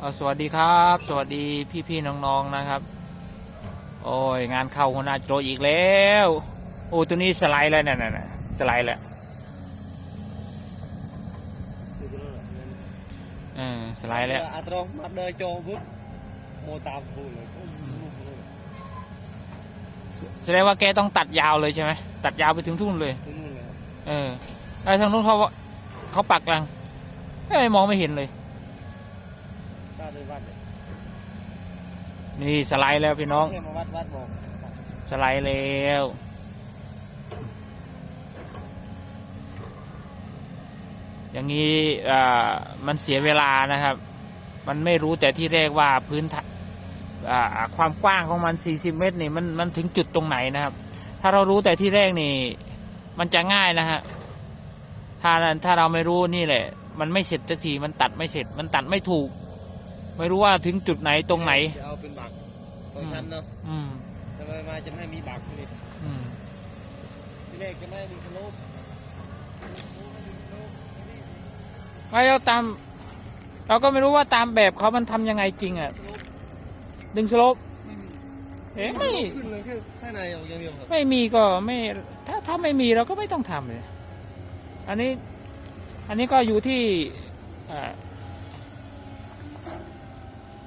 เอ่อสวัสดีครับ สวัสดีพี่ๆน้องๆนะครับ โอ้ยงานเข้าหัวหน้าโจอีกแล้ว โอ้ตัวนี้สไลด์แล้วเนี่ยน่ะสไลด์แล้วเออสไลด์แล้ว អាត្រង់មកដើរចូលវឹកមកតាមគូเลย แสดงว่าแกต้องตัดยาวเลยใช่ไหมตัดยาวไปถึงทุ่นเลย ទៅนู่នเลยครับ เออไอ้ทางนู้นเขาเขาปักลังเฮ้ยมองไม่เห็นเลย นี่สไลด์แล้วพี่น้องสไลด์แล้วอย่างนี้มันเสียเวลานะครับ มันไม่รู้แต่ที่แรกว่าพื้นทะอ่ความกว้างของมัน 40 เมตรนี่มันมันถึงจุดตรงไหนนะครับ ถ้าเรารู้แต่ที่แรกนี่ มันจะง่ายนะฮะถ้าถ้าเราไม่รู้นี่แหละ มันไม่เสร็จสักทีมันตัดไม่เสร็จ มันตัดไม่ถูก ไม่รู้ว่าถึงจุดไหนตรงไหน จะเอาเป็นบักสองชั้นเนาะอืมทำไมมาจะไม่ให้มีบักทีนี้อืมที่แรกจะไม่ให้มีขนมไม่เราตาม เราก็ไม่รู้ว่าตามแบบเขามันทำยังไงจริงอะ ดึงสโลปเอ๊ะไม่ ขึ้นเลยแค่ไส้ในออกอย่างเดียวครับไม่มีก็ไม่ถ้าถ้าไม่มีเราก็ไม่ต้องทำเลย อันนี้อันนี้ก็อยู่ที่อ่า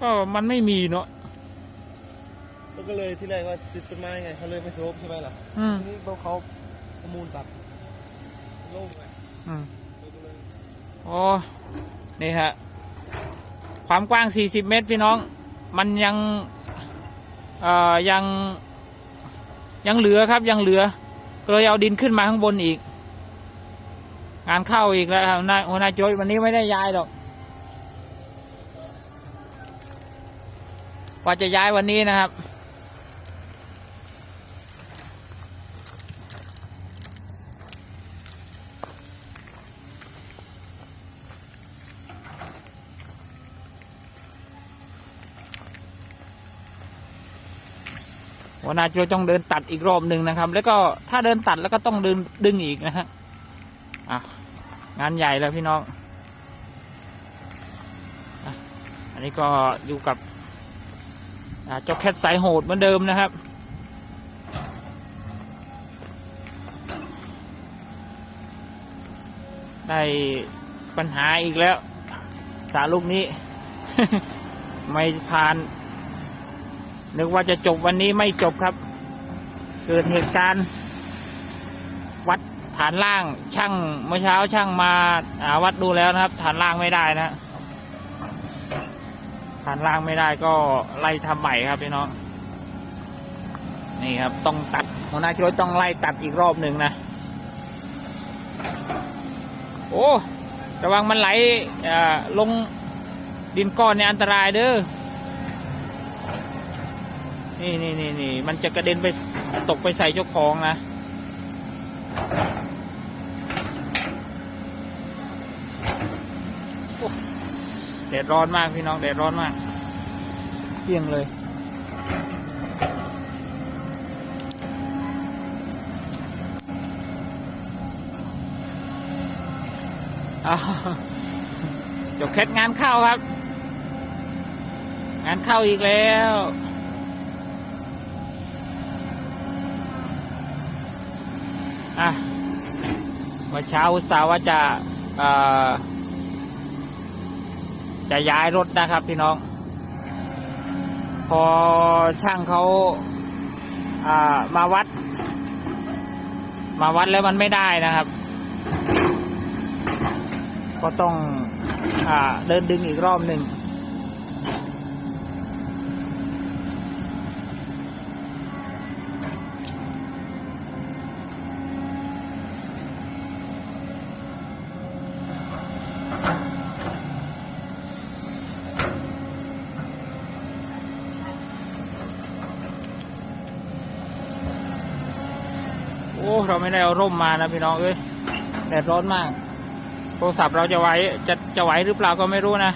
ก็มันไม่มีเนาะแล้วก็เลยที่แรกว่าติดต้นไม้ไงเขาเลยไม่ครบใช่ไหมล่ะอืมทีนี้พวกเขาประมูลตัดโล่งไงอืมเราก็เลยโอ้นี่ฮะ ความกว้าง 40 เมตรพี่น้อง มันยังเอ่อยัง ยังเหลือครับยังเหลือ ก็เลยเอาดินขึ้นมาข้างบนอีก งานเข้าอีกแล้วครับหัวหน้าหัวหน้าโจยวันนี้ไม่ได้ย้ายหรอก ว่าจะย้ายวันนี้นะครับหัวหน้าจยต้องเดินตัดอีกรอบหนึ่งนะครับ แล้วก็ถ้าเดินตัดแล้วก็ต้องดึงดึงอีกนะฮะอะงานใหญ่แล้วพี่น้องอ,อันนี้ก็อยู่กับ เจ้าแคทสายโหดเหมือนเดิมนะครับ ได้ปัญหาอีกแล้ว สาลูกนี้ ไม่ผ่าน นึกว่าจะจบวันนี้ไม่จบครับ เกิดเหตุการณ์ วัดฐานล่างช่างเมื่อเช้าช่างมาาวัดดูแล้วนะครับ ฐานล่างไม่ได้นะ ฐานล่างไม่ได้ก็ไล่ทำใหม่ครับพี่น้องนี่ครับต้องตัดหัวหน้าช่วยต้องไล่ตัดอีกรอบหนึ่งนะโอ้ระวังมันไหลลงดินก้อนเนี่ยอันตรายเด้อนี่นี่นี่นี่มันจะกระเด็นไปตกไปใส่เจ้าของนะโอ้ แดดร้อนมากพี่น้องแดดร้อนมากเที่ยงเลยอ้าจบแคทงานเข้าครับ งานเข้าอีกแล้วอะวันเช้าอุตส่าห์ว่าจะอ่อ จะย้ายรถนะครับพี่น้อง พอช่างเขาอ่ามาวัด มาวัดแล้วมันไม่ได้นะครับ ก็ต้องอ่าเดินดึงอีกรอบหนึ่ง อ้เราไม่ได้เอาร่มมานะพี่น้องเอ้ยแดดร้อนมาก โทรศัพท์เราจะไหวจะจะไหวหรือเปล่าก็ไม่รู้นะ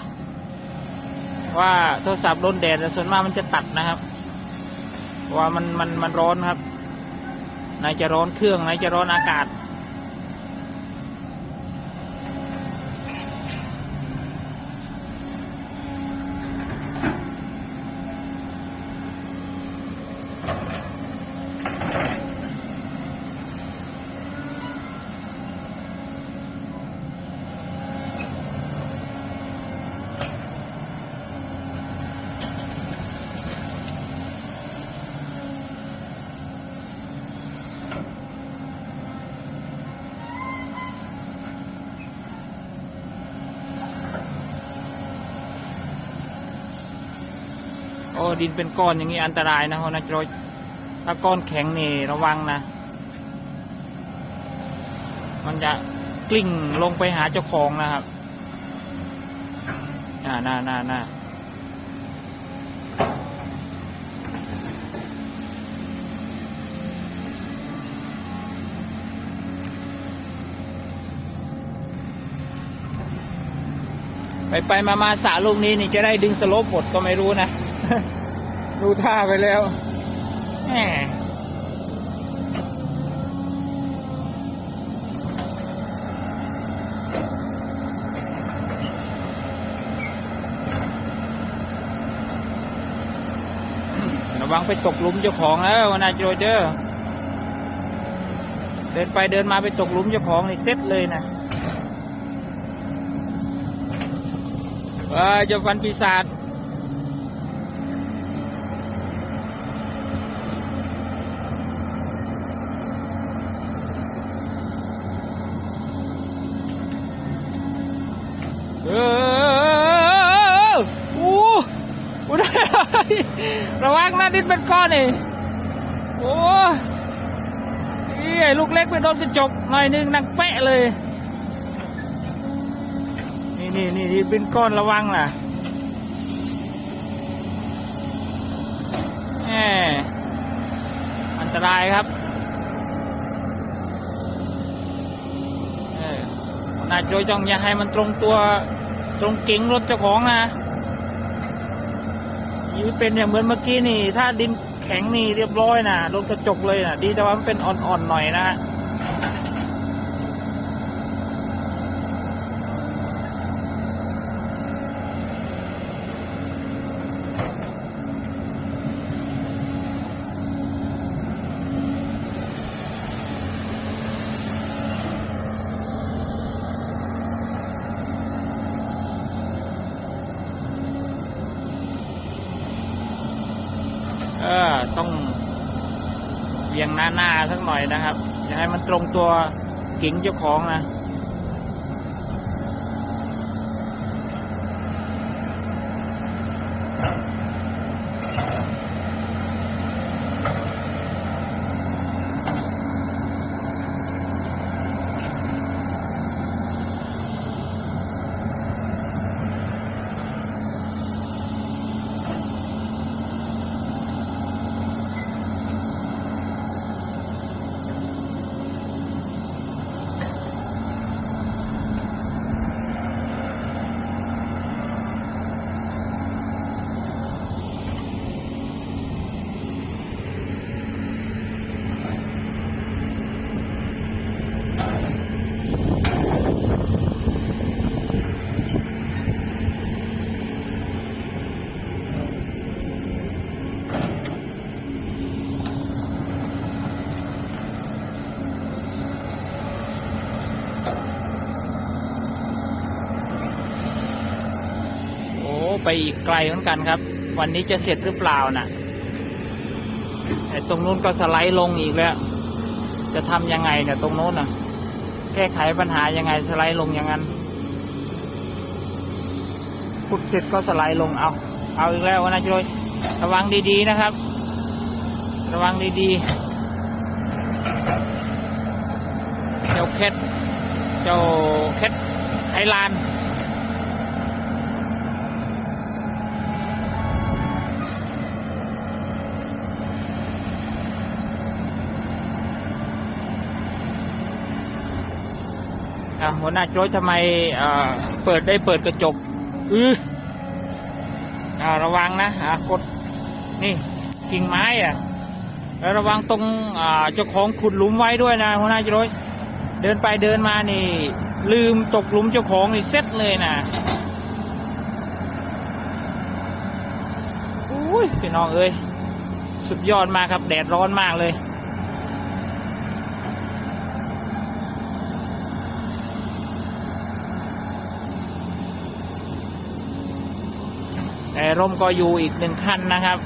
ว่าโทรศัพท์โดนแดดส่วนมากมันจะตัดนะครับว่ามันมันมันร้อนครับไหนจะร้อนเครื่องไหนจะร้อนอากาศ อ้ดินเป็นก้อนอย่างนี้อันตรายนะฮอนาโจรถ้าก้อนแข็งนี่ระวังนะ มันจะกลิ้งลงไปหาเจ้าของนะครับน่าน่าน่าน่าไปไปมามาสระลูกนี้นี่จะได้ดึงสโลปหมดก็ไม่รู้นะ ดูท่าไปแล้วแหมระวังไปตกหลุมเจ้าของแล้วนะโจเจอร์เดินไปเดินมาไปตกหลุมเจ้าของนี่เซ็ตเลยนะว้าเจ้าฟันปีศาจ เอออู้อู้ได้ระวังนะดินเป็นก้อนนี่โอ้ยไอ้ลูกเล็กไปโดนกระจกหน่อยนึงนังเป๊ะเลย นี่นี่นี่เป็นก้อนระวังล่ะแหมอันตรายครับน่าจะจองอย่าให้มันตรงตัว ตรงเก๋งรถเจ้าของนะยิ่เป็นอย่างเหมือนเมื่อกี้นี่ ถ้าดินแข็งนี่เรียบร้อยนะรถกระจกเลยนะดีแต่ว่ามันเป็นอ่อนๆหน่อยนะ เออต้องเวียงหน้าหน้าสักหน่อยนะครับอย่าให้มันตรงตัวเก๋งเจ้าของนะ ไปอีกไกลเหมือนกันครับ วันนี้จะเสร็จหรือเปล่านะไอ้ตรงนู้นก็สไลด์ลงอีกแล้ว จะทำยังไงเนี่ยตรงนู้นน่ะ แก้ไขปัญหายังไงสไลด์ลงอย่างนั้นขุดเสร็จก็สไลด์ลงเอา เอาอีกแล้วนะจุ้ยระวังดีๆนะครับ ระวังดีๆ เจ้าเคทเจ้าเคทไทยแลนด์ อะหัวหน้าโจ้ยทำไมเอ่อเปิดได้เปิดกระจกอืออ่าระวังนะอะกดนี่กิ่งไม้อะแล้วระวังตรงอ่าเจ้าของขุดหลุมไว้ด้วยนะหัวหน้าโจ้ยเดินไปเดินมานี่ ลืมตกหลุมเจ้าของนี่เซ็ตเลยนะอุ้ยพี่น้องเอ้ยสุดยอดมากครับแดดร้อนมากเลย ร่มก็อยู่อีกหนึ่งคันนะครับ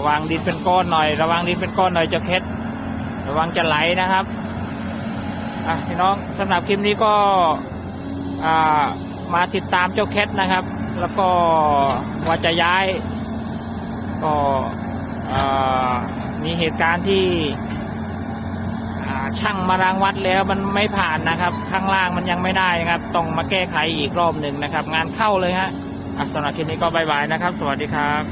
ระวังดินเป็นก้อนหน่อย ระวังดินเป็นก้อนหน่อยเจ้าเคสระวังจะไหลนะครับอะพี่น้องสำหรับคลิปนี้ก็อ่ามาติดตามเจ้าเคสนะครับ แล้วก็ว่าจะย้าย ก็มีเหตุการณ์ที่ช่างมารางวัดแล้วมันไม่ผ่านนะครับ ข้างล่างมันยังไม่ได้นะครับต้องมาแก้ไขอีกรอบหนึ่งนะครับ งานเข้าเลยฮะอะสำหรับคลิปนี้ก็บายบายนะครับ สวัสดีครับ